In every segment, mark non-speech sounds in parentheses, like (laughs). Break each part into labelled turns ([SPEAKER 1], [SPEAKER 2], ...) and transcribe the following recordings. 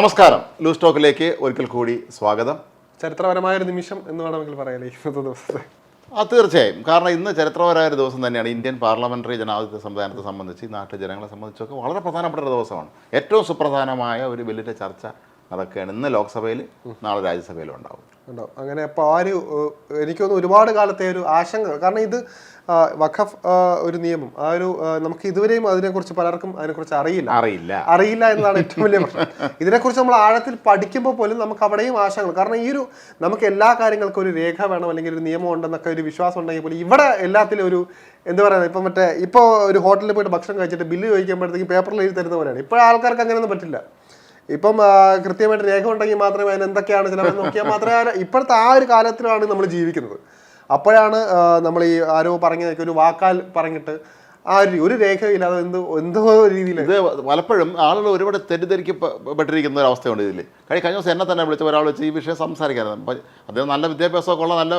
[SPEAKER 1] നമസ്കാരം. ലൂസ് ടോക്കിലേക്ക് ഒരിക്കൽ കൂടി സ്വാഗതം.
[SPEAKER 2] ചരിത്രപരമായ ഒരു നിമിഷം എന്ന് വേണമെങ്കിൽ പറയാലേ ഇന്നത്തെ ദിവസത്തെ.
[SPEAKER 1] ആ തീർച്ചയായും. കാരണം ഇന്ന് ചരിത്രപരമായ ഒരു ദിവസം തന്നെയാണ് ഇന്ത്യൻ പാർലമെന്ററി ജനാധിപത്യ സംവിധാനത്തെ സംബന്ധിച്ച് നാട്ടു നാട്ടിലെ ജനങ്ങളെ സംബന്ധിച്ചൊക്കെ വളരെ പ്രധാനപ്പെട്ട ഒരു ദിവസമാണ്. ഏറ്റവും സുപ്രധാനമായ ഒരു ബില്ലിന്റെ ചർച്ച നടക്കുകയാണ്. ഇന്ന് ലോക്സഭയിൽ നാളെ രാജ്യസഭയിലും ഉണ്ടാവും.
[SPEAKER 2] ഉണ്ടോ അങ്ങനെ അപ്പോൾ ആ ഒരു എനിക്കൊന്ന് ഒരുപാട് കാലത്തെ ഒരു ആശങ്ക. കാരണം ഇത് വഖഫ് ഒരു നിയമം. ആ ഒരു നമുക്ക് ഇതുവരെയും അതിനെക്കുറിച്ച് പലർക്കും അതിനെക്കുറിച്ച് അറിയില്ല.
[SPEAKER 1] അറിയില്ല.
[SPEAKER 2] അറിയില്ല എന്നതാണ് ഏറ്റവും വലിയ പ്രശ്നം. ഇതിനെക്കുറിച്ച് നമ്മൾ ആഴത്തിൽ പഠിക്കുമ്പോൾ പോലും നമുക്ക് അവിടെയും ആശങ്ക കാരണം ഈ ഒരു നമുക്ക് എല്ലാ കാര്യങ്ങൾക്കും ഒരു രേഖ വേണം അല്ലെങ്കിൽ ഒരു നിയമം ഉണ്ടെന്നൊക്കെ ഒരു വിശ്വാസം ഉണ്ടെങ്കിൽ പോലും ഇവിടെ എല്ലാത്തിലും ഒരു എന്താ പറയുക ഇപ്പം മറ്റേ ഇപ്പോൾ ഒരു ഹോട്ടലിൽ പോയിട്ട് ഭക്ഷണം കഴിച്ചിട്ട് ബില്ല് ചോദിക്കുമ്പോഴത്തേക്ക് പേപ്പറിൽ എഴുതി തരുന്ന പോലെയാണ്. ഇപ്പോൾ ആൾക്കാർക്ക് അങ്ങനെയൊന്നും പറ്റില്ല. ഇപ്പം കൃത്യമായിട്ട് രേഖ ഉണ്ടെങ്കിൽ മാത്രമേ അതിന് എന്തൊക്കെയാണ് ചിലപ്പോൾ നോക്കിയാൽ മാത്രമേ ഇപ്പോഴത്തെ ആ ഒരു കാലത്തിലാണ് നമ്മൾ ജീവിക്കുന്നത്. അപ്പോഴാണ് നമ്മൾ ഈ ആരോ പറഞ്ഞ ഒരു വാക്കാൽ പറഞ്ഞിട്ട് ആ ഒരു രേഖയില്ലാതെ എന്ത് എന്തോ രീതിയിൽ
[SPEAKER 1] ഇത് പലപ്പോഴും ആളുകൾ ഒരുപാട് തെറ്റിദ്ധരിക്കപ്പെട്ടിരിക്കുന്ന ഒരു അവസ്ഥയുണ്ട് ഇതിൽ കഴിഞ്ഞ കഴിഞ്ഞ ദിവസം എന്നെ തന്നെ വിളിച്ച ഒരാൾ വെച്ച് ഈ വിഷയം സംസാരിക്കാറ് അപ്പം അദ്ദേഹം നല്ല വിദ്യാഭ്യാസമൊക്കെ ഉള്ള നല്ല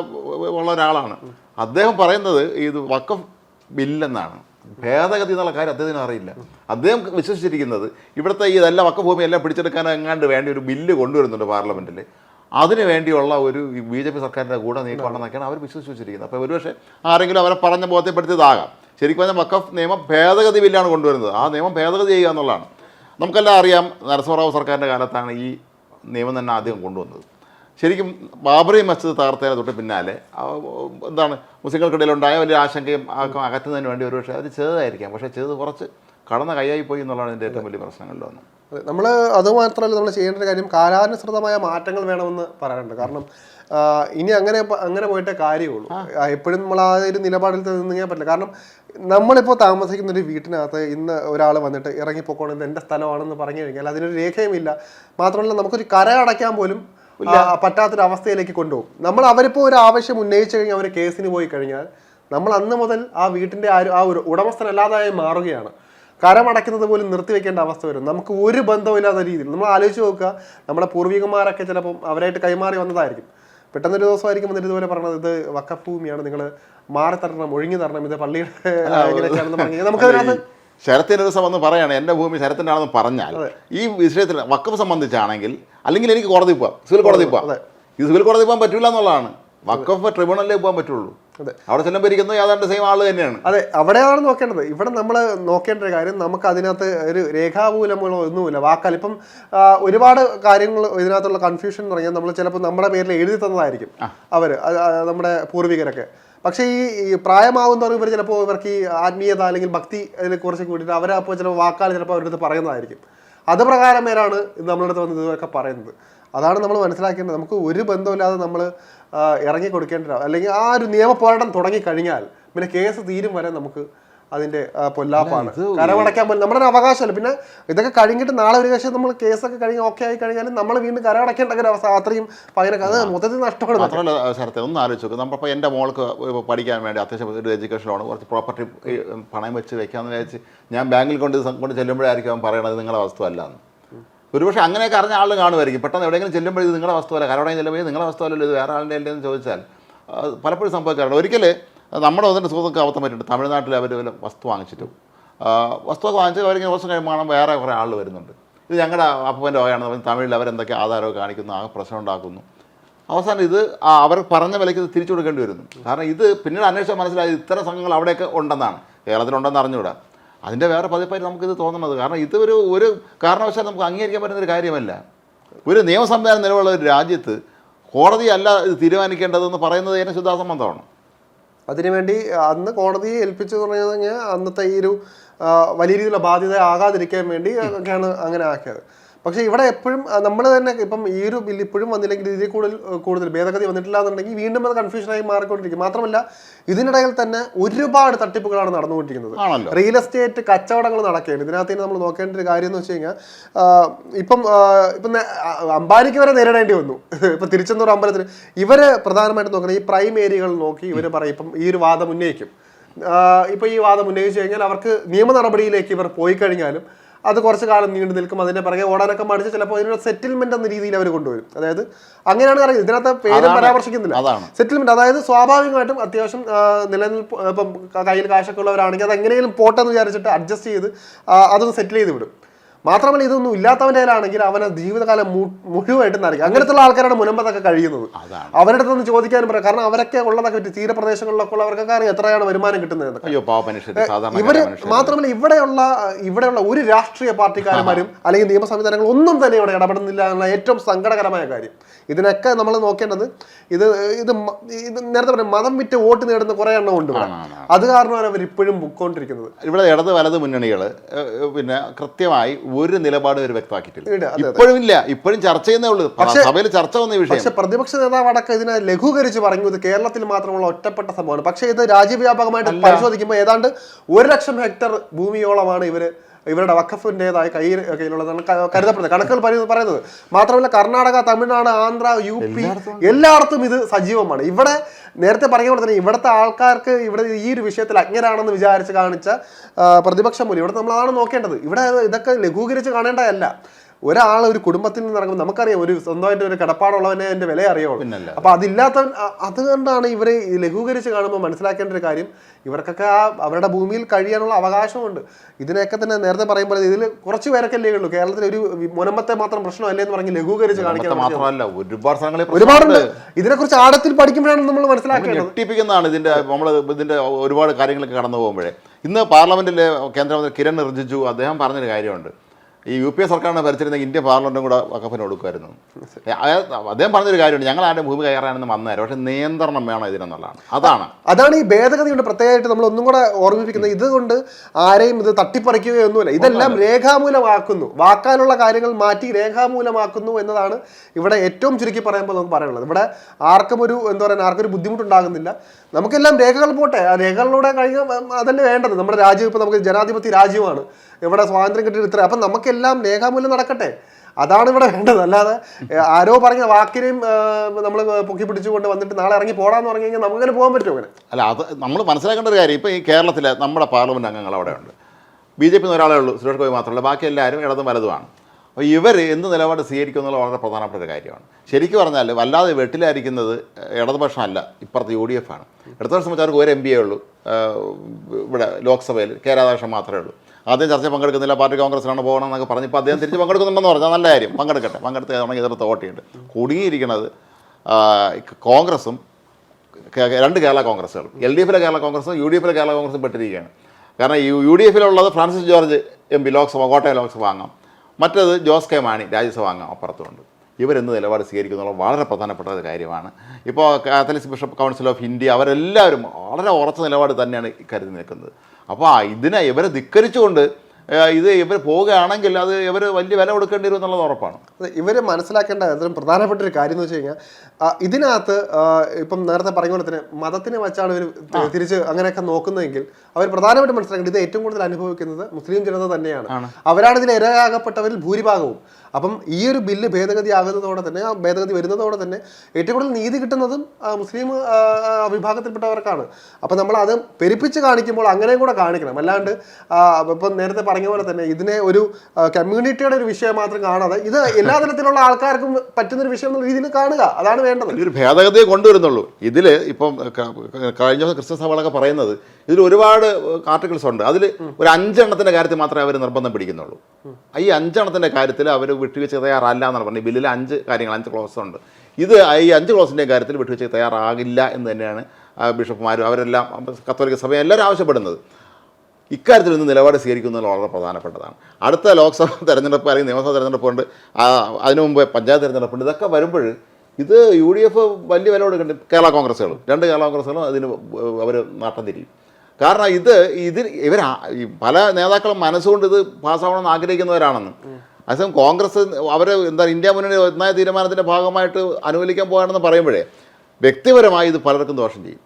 [SPEAKER 1] ഉള്ള ഒരാളാണ്. അദ്ദേഹം പറയുന്നത് ഇത് വക്കഫ് ബില്ലെന്നാണ്. ഭേദഗതി എന്നുള്ള കാര്യം അദ്ദേഹത്തിന് അറിയില്ല. അദ്ദേഹം വിശ്വസിച്ചിരിക്കുന്നത് ഇവിടുത്തെ ഈ എല്ലാ വക്കഭൂമി എല്ലാം പിടിച്ചെടുക്കാൻ എങ്ങാണ്ട് വേണ്ടി ഒരു ബില്ല് കൊണ്ടുവരുന്നുണ്ട് പാർലമെന്റിൽ അതിന് വേണ്ടിയുള്ള ഒരു ബി ജെ പി സർക്കാരിന്റെ കൂടെ നീക്കമാണെന്നൊക്കെയാണ് അവർ വിശ്വസിച്ച് വെച്ചിരിക്കുന്നത് അപ്പോൾ ഒരുപക്ഷെ ആരെങ്കിലും അവരെ പറഞ്ഞ ബോധ്യപ്പെടുത്തിയതാകാം. ശരിക്കും പറഞ്ഞാൽ വക്കഫ് നിയമം ഭേദഗതി ബില്ലാണ് കൊണ്ടുവരുന്നത്. ആ നിയമം ഭേദഗതി ചെയ്യുക എന്നുള്ളതാണ്. നമുക്കെല്ലാം അറിയാം നരസിംഹറാവു സർക്കാരിന്റെ കാലത്താണ് ഈ നിയമം തന്നെ ആദ്യം കൊണ്ടുവന്നത്. ശരിക്കും ബാബറി മസ്ജിദ് തകർത്തതിന് തൊട്ട് പിന്നാലെ എന്താണ് മുസ്ലിങ്ങൾക്കിടയിലുണ്ടായ വലിയ ആശങ്കയും ആക്കം അകറ്റുന്നതിന് വേണ്ടി ഒരു ഒരുപക്ഷെ അത് ചെയ്തതായിരിക്കാം പക്ഷേ ചെയ്ത് കുറച്ച് കടന്ന കൈയായി പോയി എന്നുള്ളതാണ് ഇതിന്റെ ഏറ്റവും വലിയ പ്രശ്നങ്ങളിലൊന്ന്
[SPEAKER 2] നമ്മൾ അത് മാത്രമല്ല നമ്മൾ ചെയ്യേണ്ട ഒരു കാര്യം കാലാനുസൃതമായ മാറ്റങ്ങൾ വേണമെന്ന് പറയാറുണ്ട് കാരണം ഇനി അങ്ങനെ അങ്ങനെ പോയിട്ടേ കാര്യമുള്ളൂ. എപ്പോഴും നമ്മൾ ആ ഒരു നിലപാടിൽ നിന്നേ പറ്റില്ല. കാരണം നമ്മളിപ്പോൾ താമസിക്കുന്ന ഒരു വീട്ടിനകത്ത് ഇന്ന് ഒരാൾ വന്നിട്ട് ഇറങ്ങിപ്പോക്കോണെന്ന് എന്റെ സ്ഥലമാണെന്ന് പറഞ്ഞു കഴിഞ്ഞാൽ അതിനൊരു രേഖയുമില്ല. മാത്രമല്ല നമുക്കൊരു കര അടയ്ക്കാൻ പോലും ആ, പറ്റാത്തൊരു അവസ്ഥയിലേക്ക് കൊണ്ടുപോകും. നമ്മൾ അവരിപ്പോൾ ഒരു ആവശ്യം ഉന്നയിച്ചു കഴിഞ്ഞാൽ അവർ കേസിന് പോയി കഴിഞ്ഞാൽ നമ്മൾ അന്ന് മുതൽ ആ വീട്ടിന്റെ ആ ഒരു ആ ഒരു ഉടമസ്ഥനല്ലാതായി മാറുകയാണ്. കരമടയ്ക്കുന്നത് പോലും നിർത്തിവെക്കേണ്ട അവസ്ഥ വരും. നമുക്ക് ഒരു ബന്ധമില്ലാത്ത രീതിയിൽ. നമ്മൾ ആലോചിച്ച് നോക്കുക നമ്മുടെ പൂർവികന്മാരൊക്കെ ചിലപ്പം അവരായിട്ട് കൈമാറി വന്നതായിരിക്കും. പെട്ടെന്നൊരു ദിവസമായിരിക്കും വന്നിട്ട് ഇതുപോലെ പറഞ്ഞത് ഇത് വക്കഭൂമിയാണ് നിങ്ങൾ മാറി തരണം ഒഴിഞ്ഞു തരണം ഇത് പള്ളിയുടെ നമുക്ക്
[SPEAKER 1] ശരത്തിന്റെ ദിവസം വന്ന് പറയാണ് എന്റെ ഭൂമി ശരത്തിന്റെ ആണെന്ന് പറഞ്ഞാൽ ഈ വിഷയത്തിൽ വക്കഫ് സംബന്ധിച്ചാണെങ്കിൽ അല്ലെങ്കിൽ എനിക്ക് കോടതി പോവാം സിവിൽ കോടതി പോവാം.
[SPEAKER 2] അതെ.
[SPEAKER 1] ഈ സിവിൽ കോടതി പോകാൻ പറ്റില്ല എന്നുള്ളതാണ്. വക്കഫ് ട്രിബ്യൂണലിലേ പോകാൻ പറ്റുള്ളൂ.
[SPEAKER 2] അതെ.
[SPEAKER 1] അവിടെ ചെല്ലുമ്പോൾ ഇരിക്കുന്നത് ഏതാണ്ട് സെയിം ആൾ തന്നെയാണ്.
[SPEAKER 2] അതെ അവിടെയാണ് നോക്കേണ്ടത്. ഇവിടെ നമ്മൾ നോക്കേണ്ട ഒരു കാര്യം നമുക്ക് അതിനകത്ത് ഒരു രേഖാമൂലമോ ഒന്നുമില്ല. വാക്കാൽ ഇപ്പം ഒരുപാട് കാര്യങ്ങൾ ഇതിനകത്തുള്ള കൺഫ്യൂഷൻ എന്ന് പറഞ്ഞാൽ നമ്മൾ ചിലപ്പോൾ നമ്മുടെ പേരിൽ എഴുതി തന്നതായിരിക്കും അവർ നമ്മുടെ പൂർവികരൊക്കെ. പക്ഷേ ഈ പ്രായമാകുന്നവർ ഇവർ ചിലപ്പോൾ ഇവർക്ക് ഈ ആത്മീയത അല്ലെങ്കിൽ ഭക്തി അതിനെ കുറച്ച് കൂടിയിട്ട് അവരപ്പോൾ ചിലപ്പോൾ വാക്കാൽ ചിലപ്പോൾ അവരുടെ അടുത്ത് പറയുന്നതായിരിക്കും. അത് പ്രകാരം പേരാണ് നമ്മളുടെ അടുത്ത് വന്ന് ഇതൊക്കെ പറയുന്നത്. അതാണ് നമ്മൾ മനസ്സിലാക്കേണ്ടത്. നമുക്ക് ഒരു ബന്ധമില്ലാതെ നമ്മൾ ഇറങ്ങി കൊടുക്കേണ്ട അല്ലെങ്കിൽ ആ ഒരു നിയമ പോരാട്ടം തുടങ്ങിക്കഴിഞ്ഞാൽ പിന്നെ കേസ് തീരും വരെ നമുക്ക് അതിന്റെ പൊല്ലാപ്പാണ്. കരമടയ്ക്കാൻ പോലും നമ്മുടെ അവകാശമല്ല. പിന്നെ ഇതൊക്കെ കഴിഞ്ഞിട്ട് നാളെ ഒരു പക്ഷേ നമ്മൾ കേസൊക്കെ കഴിഞ്ഞ് ഓക്കെ ആയി കഴിഞ്ഞാലും നമ്മൾ വീണ്ടും കരമടയ്ക്കേണ്ട ഒരു അവസ്ഥ അത്രയും ഭയങ്കര അത് മൊത്തത്തിൽ നഷ്ടമാണ്.
[SPEAKER 1] മാത്രമല്ല ശരത്തെ ഒന്ന് ആലോചിച്ച് നോക്കും നമ്മളിപ്പോൾ എന്റെ മോൾക്ക് പഠിക്കാൻ വേണ്ടി അത്യാവശ്യം ഒരു എഡ്യൂക്കേഷൻ ലോൺ കുറച്ച് പ്രോപ്പർട്ടി പണയം വെച്ച് വെക്കാമെന്ന് വിചാരിച്ച് ഞാൻ ബാങ്കിൽ കൊണ്ട് കൊണ്ട് ചെല്ലുമ്പോഴായിരിക്കും അവൻ പറയണത് നിങ്ങളുടെ വസ്തു അല്ല എന്ന്. ഒരുപക്ഷെ അങ്ങനെയൊക്കെ അറിഞ്ഞ ആൾ കാണുമായിരിക്കും. പെട്ടെന്ന് എവിടെയെങ്കിലും ചെല്ലുമ്പോൾ ഇത് നിങ്ങളുടെ വസ്തുവല്ല കരോടയും ചെല്ലുമ്പോൾ ഇത് നിങ്ങളുടെ വസ്തുവല്ലല്ലോ ഇത് വേറെ ആളുടെ അല്ലേ എന്ന് ചോദിച്ചാൽ പലപ്പോഴും സംഭവിക്കാറുണ്ട്. ഒരിക്കൽ നമ്മുടെ ഒന്നിന്റെ സുഹൃത്തുക്കൾ അബദ്ധം പറ്റിയിട്ടുണ്ട് തമിഴ്നാട്ടിൽ അവർ വല്ല വസ്തു വാങ്ങിച്ചിട്ടു. വസ്തു വസ്തുവൊക്കെ വാങ്ങിച്ച് അവരിങ്ങനെ കുറച്ച് കഴിയുമ്പോൾ വേറെ കുറേ ആൾ വരുന്നുണ്ട്. ഇത് ഞങ്ങളുടെ അപ്പന്റെ വകയാണെന്ന് പറഞ്ഞ് തമിഴിൽ അവരെന്തൊക്കെ ആധാരമൊക്കെ കാണിക്കുന്നു ആ പ്രശ്നം ഉണ്ടാക്കുന്നു. അവസാനം ഇത് അവർ പറഞ്ഞ വിലയ്ക്ക് ഇത് തിരിച്ചു കൊടുക്കേണ്ടി വരുന്നു. കാരണം ഇത് പിന്നീട് അന്വേഷിച്ചാൽ മനസ്സിലായത് ഇത്തരം സംഘങ്ങൾ അവിടെയൊക്കെ ഉണ്ടെന്നാണ്. കേരളത്തിലുണ്ടെന്ന് അറിഞ്ഞുകൂടാ. അതിന്റെ വേറെ പതിപ്പായിട്ട് നമുക്കിത് തോന്നുന്നത് കാരണം ഇത് ഒരു ഒരു കാരണവശാൽ നമുക്ക് അംഗീകരിക്കാൻ പറ്റുന്ന ഒരു കാര്യമല്ല. ഒരു നിയമ സംവിധാനം നിലവിലുള്ള ഒരു രാജ്യത്ത് കോടതിയല്ല ഇത് തീരുമാനിക്കേണ്ടതെന്ന് പറയുന്നത് തന്നെ ശുദ്ധാസംബന്ധമാണ്.
[SPEAKER 2] അതിനുവേണ്ടി അന്ന് കോടതിയെ ഏൽപ്പിച്ചു പറഞ്ഞു കഴിഞ്ഞാൽ അന്നത്തെ ഈ ഒരു വലിയ രീതിയിലുള്ള ബാധ്യത ആകാതിരിക്കാൻ വേണ്ടി ഒക്കെയാണ് അങ്ങനെ ആക്കിയത്. പക്ഷേ ഇവിടെ എപ്പോഴും നമ്മൾ തന്നെ ഇപ്പം ഈ ഒരു ബില്ല് ഇപ്പോഴും വന്നില്ലെങ്കിൽ ഇതിൽ കൂടുതൽ കൂടുതൽ ഭേദഗതി വന്നിട്ടില്ല എന്നുണ്ടെങ്കിൽ വീണ്ടും അത് കൺഫ്യൂഷനായി മാറിക്കൊണ്ടിരിക്കും. മാത്രമല്ല ഇതിനിടയിൽ തന്നെ ഒരുപാട് തട്ടിപ്പുകളാണ് നടന്നുകൊണ്ടിരിക്കുന്നത്. റിയൽ എസ്റ്റേറ്റ് കച്ചവടങ്ങൾ നടക്കുകയാണ്. ഇതിനകത്ത് നമ്മൾ നോക്കേണ്ട ഒരു കാര്യം എന്ന് വെച്ച് കഴിഞ്ഞാൽ ഇപ്പം ഇപ്പം അംബാനിക്ക് വരെ നേരിടേണ്ടി വന്നു. (laughs) ഇപ്പം തിരിച്ചെന്നൂർ അമ്പലത്തിന്. ഇവർ പ്രധാനമായിട്ടും നോക്കണം ഈ പ്രൈം ഏരിയകൾ നോക്കി ഇവർ പറയും ഇപ്പം ഈ ഒരു വാദം ഉന്നയിക്കും. ഇപ്പൊ ഈ വാദം ഉന്നയിച്ചു കഴിഞ്ഞാൽ അവർക്ക് നിയമ നടപടിയിലേക്ക് ഇവർ പോയി കഴിഞ്ഞാലും അത് കുറച്ച് കാലം നീണ്ടു നിൽക്കും. അതിന്റെ പിറകെ ഓടാനൊക്കെ മടിച്ച് ചിലപ്പോൾ അതിനുള്ള സെറ്റിൽമെന്റ് എന്ന രീതിയിൽ അവർ കൊണ്ടുവരും. അതായത് അങ്ങനെയാണ് കാര്യം ഇതിനകത്ത് പേര്. പരാമർശിക്കുന്നില്ല. സെറ്റിൽമെന്റ് അതായത് സ്വാഭാവികമായിട്ടും അത്യാവശ്യം നിലനിൽപ്പ് ഇപ്പം കയ്യിൽ കാശൊക്കെ ഉള്ളവരാണെങ്കിൽ അത് എങ്ങനെയും പോട്ടെന്ന് വിചാരിച്ചിട്ട് അഡ്ജസ്റ്റ് ചെയ്ത് അതൊന്ന് സെറ്റിൽ ചെയ്ത് വിടും. മാത്രമല്ല ഇതൊന്നും ഇല്ലാത്തവന്റെ കയ്യിലാണെങ്കിൽ അവനെ ജീവിതകാലം മുഴുവനായിട്ട് നരയ്ക്കും അങ്ങനത്തെ ആൾക്കാരാണ് മുനമ്പതൊക്കെ കഴിയുന്നത്. അവരുടെ അടുത്തൊന്ന് ചോദിക്കാനും പറയാം. കാരണം അവരൊക്കെ ഉള്ളതൊക്കെ പറ്റി തീരപ്രദേശങ്ങളിലൊക്കെ ഉള്ളവർക്കൊക്കെ അറിയാം എത്രയാണ് വരുമാനം കിട്ടുന്നത്
[SPEAKER 1] ഇവർ
[SPEAKER 2] മാത്രമല്ല ഇവിടെയുള്ള ഇവിടെയുള്ള ഒരു രാഷ്ട്രീയ പാർട്ടിക്കാരന്മാരും അല്ലെങ്കിൽ നിയമ സംവിധാനങ്ങൾ ഒന്നും തന്നെ ഇവിടെ ഇടപെടുന്നില്ല എന്നുള്ള ഏറ്റവും സങ്കടകരമായ കാര്യം. ഇതിനൊക്കെ നമ്മൾ നോക്കേണ്ടത് ഇത് ഇത് ഇത് നേരത്തെ പറഞ്ഞ മതം വിറ്റ് വോട്ട് നേടുന്ന കുറേ എണ്ണം ഉണ്ട്. അത് കാരണമാണ് അവർ ഇപ്പോഴും പൊക്കോണ്ടിരിക്കുന്നത്.
[SPEAKER 1] ഇവിടെ ഇടത് വലത് മുന്നണികൾ പിന്നെ കൃത്യമായി ഒരു നിലപാടും ഒരു വ്യക്തമാക്കിയിട്ടില്ല. ഇപ്പോഴും ഇല്ല. ഇപ്പോഴും ചർച്ച ചെയ്യുന്നേ ഉള്ളൂ. സഭയിൽ ചർച്ച വന്ന വിഷയം.
[SPEAKER 2] പക്ഷേ പ്രതിപക്ഷ നേതാവ് അടക്കം ഇതിനെ ലഘൂകരിച്ച് പറഞ്ഞു. ഇത് കേരളത്തിൽ മാത്രമുള്ള ഒറ്റപ്പെട്ട സംഭവമാണ്. പക്ഷേ ഇത് രാജ്യവ്യാപകമായിട്ട് പരിശോധിക്കുമ്പോൾ ഏതാണ്ട് ഒരു ലക്ഷം ഹെക്ടർ ഭൂമിയോളമാണ് ഇവർ ഇവരുടെ വഖഫിന്റെതായ കൈ കയ്യിലുള്ളതാണ് കരുതപ്പെടുന്നത്. കണക്കുകൾ പറയുന്നത് പറയുന്നത്. മാത്രമല്ല കർണാടക തമിഴ്നാട് ആന്ധ്ര യു പി എല്ലായിടത്തും ഇത് സജീവമാണ്. ഇവിടെ നേരത്തെ പറഞ്ഞ പോലെ തന്നെ ഇവിടുത്തെ ആൾക്കാർക്ക് ഇവിടെ ഈ ഒരു വിഷയത്തിൽ അജ്ഞരാണെന്ന് വിചാരിച്ച് കാണിച്ച പ്രതിപക്ഷം പോലും ഇവിടെ നമ്മൾ അതാണ് നോക്കേണ്ടത്. ഇവിടെ ഇതൊക്കെ ലഘൂകരിച്ച് കാണേണ്ടതല്ല. ഒരാൾ ഒരു കുടുംബത്തിൽ നിന്ന് ഇറങ്ങുമ്പോൾ നമുക്കറിയാം ഒരു സ്വന്തമായിട്ട് ഒരു കടപ്പാടുള്ളവനെ അതിന്റെ വില അറിയുള്ളൂ. അപ്പൊ അതില്ലാത്തവൻ അതുകൊണ്ടാണ് ഇവരെ ലഘൂകരിച്ച് കാണുമ്പോൾ മനസ്സിലാക്കേണ്ട ഒരു കാര്യം ഇവർക്കൊക്കെ ആ അവരുടെ ഭൂമിയിൽ കഴിയാനുള്ള അവകാശമുണ്ട്. ഇതിനെയൊക്കെ തന്നെ നേരത്തെ പറയുമ്പോൾ ഇതിൽ കുറച്ച് പേരൊക്കെ അല്ലേ ഉള്ളൂ. കേരളത്തിൽ ഒരു മുനമ്പത്തെ മാത്രം പ്രശ്നമല്ലേ എന്ന് പറഞ്ഞ് ലഘൂകരിച്ച് കാണിക്കാൻ
[SPEAKER 1] മാത്രമല്ല ഒരുപാട് സ്ഥലങ്ങളിൽ
[SPEAKER 2] ഒരുപാടുണ്ട്. ഇതിനെക്കുറിച്ച് ആഴത്തിൽ പഠിക്കുമ്പോഴാണ് നമ്മൾ മനസ്സിലാക്കുന്നത്
[SPEAKER 1] ഞെട്ടിപ്പിക്കുന്നതാണ് ഇതിന്റെ നമ്മൾ ഇതിന്റെ ഒരുപാട് കാര്യങ്ങളൊക്കെ കടന്നു പോകുമ്പോഴേ ഇന്ന് പാർലമെന്റിലെ കേന്ദ്രമന്ത്രി കിരൺ റിജിജു അദ്ദേഹം പറഞ്ഞൊരു കാര്യമുണ്ട്. ഈ യു പി എ സർക്കാരിനെ ഭരിച്ചിരുന്ന ഇന്ത്യ പാർലമെന്റും കൂടെ വക്കഫിന് കൊടുക്കുമായിരുന്നു. അദ്ദേഹം പറഞ്ഞൊരു കാര്യമുണ്ട്. ഞങ്ങൾ ആരുടെ ഭൂമി കയറാനെന്ന് വന്നേരം പക്ഷെ നിയന്ത്രണം വേണം ഇതിനെന്നുള്ളതാണ്. അതാണ്.
[SPEAKER 2] അതാണ് ഈ ഭേദഗതിയുടെ പ്രത്യേകമായിട്ട് നമ്മൾ ഒന്നും കൂടെ ഓർമ്മിപ്പിക്കുന്നത് ഇതുകൊണ്ട് ആരെയും ഇത് തട്ടിപ്പറിക്കുകയൊന്നുമില്ല. ഇതെല്ലാം രേഖാമൂലമാക്കുന്നു. വാക്കാലുള്ള കാര്യങ്ങൾ മാറ്റി രേഖാമൂലമാക്കുന്നു എന്നതാണ് ഇവിടെ ഏറ്റവും ചുരുക്കി പറയുമ്പോൾ നമുക്ക് പറയാനുള്ളത്. ഇവിടെ ആർക്കും ഒരു എന്താ പറയുക ആർക്കും ഒരു ബുദ്ധിമുട്ടുണ്ടാകുന്നില്ല. നമുക്കെല്ലാം രേഖകൾ പോട്ടെ. ആ രേഖകളിലൂടെ കഴിഞ്ഞ അതല്ലേ വേണ്ടത്. നമ്മുടെ രാജ്യം ഇപ്പോൾ നമുക്ക് ജനാധിപത്യ രാജ്യമാണ്. ഇവിടെ സ്വാതന്ത്ര്യം കിട്ടിയിട്ട് ഇത്ര അപ്പം നമുക്കെല്ലാം രേഖാമൂലം നടക്കട്ടെ. അതാണ് ഇവിടെ വേണ്ടത്. അല്ലാതെ ആരോ പറഞ്ഞ വാക്കിനെയും നമ്മൾ പൊക്കി പിടിച്ചുകൊണ്ട് വന്നിട്ട് നാളെ ഇറങ്ങി പോടാന്ന് പറഞ്ഞു കഴിഞ്ഞാൽ നമുക്കങ്ങനെ പോകാൻ പറ്റുമോ അങ്ങനെ?
[SPEAKER 1] അല്ല അത് നമ്മൾ മനസ്സിലാക്കേണ്ട ഒരു കാര്യം ഇപ്പോൾ ഈ കേരളത്തിലെ നമ്മുടെ പാർലമെന്റ് അംഗങ്ങൾ അവിടെ ഉണ്ട്. ബി ജെ പി ഒരാളേ ഉള്ളൂ സുരേഷ് ഗോപി മാത്രമല്ല ബാക്കി എല്ലാവരും ഇടതും വലതുമാണ്. അപ്പോൾ ഇവർ എന്ത് നിലപാട് സ്വീകരിക്കും എന്നുള്ള വളരെ പ്രധാനപ്പെട്ട ഒരു കാര്യമാണ്. ശരിക്കും പറഞ്ഞാൽ വല്ലാതെ വെട്ടിലായിരിക്കുന്നത് ഇടതുപക്ഷമല്ല ഇപ്പുറത്ത് യു ഡി എഫ് ആണ്. ഇടതുപക്ഷം അവർക്ക് ഒരു എം എ ഉള്ളൂ. ഇവിടെ ലോക്സഭയിൽ കെ രാധാകൃഷ്ണൻ മാത്രമേ ഉള്ളൂ. ആദ്യം ചർച്ച പങ്കെടുക്കുന്നില്ല പാർട്ടി കോൺഗ്രസിലാണ് പോകണം എന്നൊക്കെ പറഞ്ഞപ്പോൾ അദ്ദേഹം തിരിച്ച് പങ്കെടുക്കുന്നുണ്ടെന്ന് പറഞ്ഞാൽ നല്ല കാര്യം. പങ്കെടുക്കട്ടെ പങ്കെടുത്ത് ആണെങ്കിൽ എതിർത്ത് തോട്ടിയുണ്ട് കുടുങ്ങിയിരിക്കുന്നത് കോൺഗ്രസും രണ്ട് കേരള കോൺഗ്രസ്സുകളും. എൽ ഡി എഫിലെ കേരള കോൺഗ്രസും യു ഡി എഫിലെ കേരള കോൺഗ്രസും പെട്ടിരിക്കുകയാണ്. കാരണം യു ഡി എഫിലുള്ളത് ഫ്രാൻസിസ് ജോർജ് എം പി ലോക്സഭ കോട്ടയം ലോക്സഭ അംഗം. മറ്റേത് ജോസ് കെ മാണി രാജ്യസഭ അംഗം അപ്പുറത്തുണ്ട് ഇവരെന്ന് നിലപാട് സ്വീകരിക്കുന്നുള്ള വളരെ പ്രധാനപ്പെട്ട ഒരു കാര്യമാണ്. ഇപ്പോൾ Catholic bishop council of India അവരെല്ലാവരും വളരെ ഉറച്ച നിലപാട് തന്നെയാണ് ഇക്കാര്യത്തിൽ നിൽക്കുന്നത്. അപ്പോൾ ഇതിനെ ഇവരെ ധിക്കരിച്ചുകൊണ്ട് ഇത് ഇവർ പോവുകയാണെങ്കിൽ അത് ഇവർ വലിയ വില കൊടുക്കേണ്ടി വരും എന്നുള്ളത് ഉറപ്പാണ്.
[SPEAKER 2] അതെ, ഇവർ മനസ്സിലാക്കേണ്ട അതിലും പ്രധാനപ്പെട്ട ഒരു കാര്യം എന്ന് വെച്ച് കഴിഞ്ഞാൽ ഇതിനകത്ത് ഇപ്പം നേരത്തെ പറഞ്ഞ പോലെ തന്നെ മതത്തിനെ വെച്ചാണ് ഇവർ തിരിച്ച് അങ്ങനെയൊക്കെ നോക്കുന്നതെങ്കിൽ അവർ പ്രധാനമായിട്ട് മനസ്സിലാക്കേണ്ടത് ഇത് ഏറ്റവും കൂടുതൽ അനുഭവിക്കുന്നത് മുസ്ലിം ജനത തന്നെയാണ്. അവരാണ് ഇതിൽ ഇരയാകപ്പെട്ടവരിൽ ഭൂരിഭാഗവും. അപ്പം ഈ ഒരു ബില്ല് ഭേദഗതി ആകുന്നതോടെ തന്നെ ആ ഭേദഗതി വരുന്നതോടെ തന്നെ ഏറ്റവും കൂടുതൽ നീതി കിട്ടുന്നതും മുസ്ലിം വിഭാഗത്തിൽപ്പെട്ടവർക്കാണ്. അപ്പം നമ്മൾ അത് പെരുപ്പിച്ച് കാണിക്കുമ്പോൾ അങ്ങനെയും കൂടെ കാണിക്കണം. അല്ലാണ്ട് ഇപ്പം നേരത്തെ പറഞ്ഞ പോലെ തന്നെ ഇതിനെ ഒരു കമ്മ്യൂണിറ്റിയുടെ ഒരു വിഷയം മാത്രം കാണാതെ ഇത് എല്ലാ തരത്തിലുള്ള ആൾക്കാർക്കും പറ്റുന്ന ഒരു വിഷയം എന്നുള്ള രീതിയിൽ കാണുക. അതാണ് വേണ്ടത്.
[SPEAKER 1] ഒരു ഭേദഗതിയെ കൊണ്ടുവരുന്നുള്ളൂ. ഇതിൽ ഇപ്പം കഴിഞ്ഞ ദിവസം ക്രിസ്ത്യൻ സഭകളൊക്കെ പറയുന്നത് ഇതിൽ ഒരുപാട് ആർട്ടിക്കിൾസ് ഉണ്ട്. അതിൽ ഒരു അഞ്ചെണ്ണത്തിന്റെ കാര്യത്തിൽ മാത്രമേ അവർ നിർബന്ധം പിടിക്കുന്നുള്ളൂ. ഈ അഞ്ചെണ്ണത്തിന്റെ കാര്യത്തിൽ അവർ വിട്ടുവീഴ്ച തയ്യാറല്ല എന്നാണ് പറഞ്ഞത് ബില്ലിൽ അഞ്ച് കാര്യങ്ങൾ അഞ്ച് ക്ലോസ് ഉണ്ട്. ഇത് ഈ അഞ്ച് ക്ലോസിന്റെ കാര്യത്തിൽ വിട്ടുവീഴ്ച തയ്യാറാകില്ല എന്ന് തന്നെയാണ് ബിഷപ്പുമാരും അവരെല്ലാം കത്തോലിക്ക സഭ എല്ലാവരും ആവശ്യപ്പെടുന്നത്. ഇക്കാര്യത്തിൽ നിന്ന് നിലപാട് സ്വീകരിക്കുന്നത് വളരെ പ്രധാനപ്പെട്ടതാണ്. അടുത്ത ലോക്സഭാ (laughs) തെരഞ്ഞെടുപ്പ് അല്ലെങ്കിൽ നിയമസഭാ തെരഞ്ഞെടുപ്പുണ്ട് അതിനു മുമ്പ് പഞ്ചായത്ത് തെരഞ്ഞെടുപ്പുണ്ട് ഇതൊക്കെ വരുമ്പോൾ ഇത് യു ഡി എഫ് വലിയ വില കൊടുക്കുന്നുണ്ട് കേരള കോൺഗ്രസ്സുകളും രണ്ട് കേരള കോൺഗ്രസ്സുകളും അതിന് അവർ നട്ടം തിരിയും. കാരണം ഇത് ഇതിൽ ഇവർ പല നേതാക്കളും മനസ്സുകൊണ്ട് ഇത് പാസ്സാവണമെന്ന് ആഗ്രഹിക്കുന്നവരാണെന്ന്. അതേസമയം കോൺഗ്രസ് അവർ എന്താ ഇന്ത്യ മുന്നണി ഒന്നായ തീരുമാനത്തിന്റെ ഭാഗമായിട്ട് അനുകൂലിക്കാൻ പോകാണെന്ന് പറയുമ്പോഴേ വ്യക്തിപരമായി ഇത് പലർക്കും ദോഷം ചെയ്യും.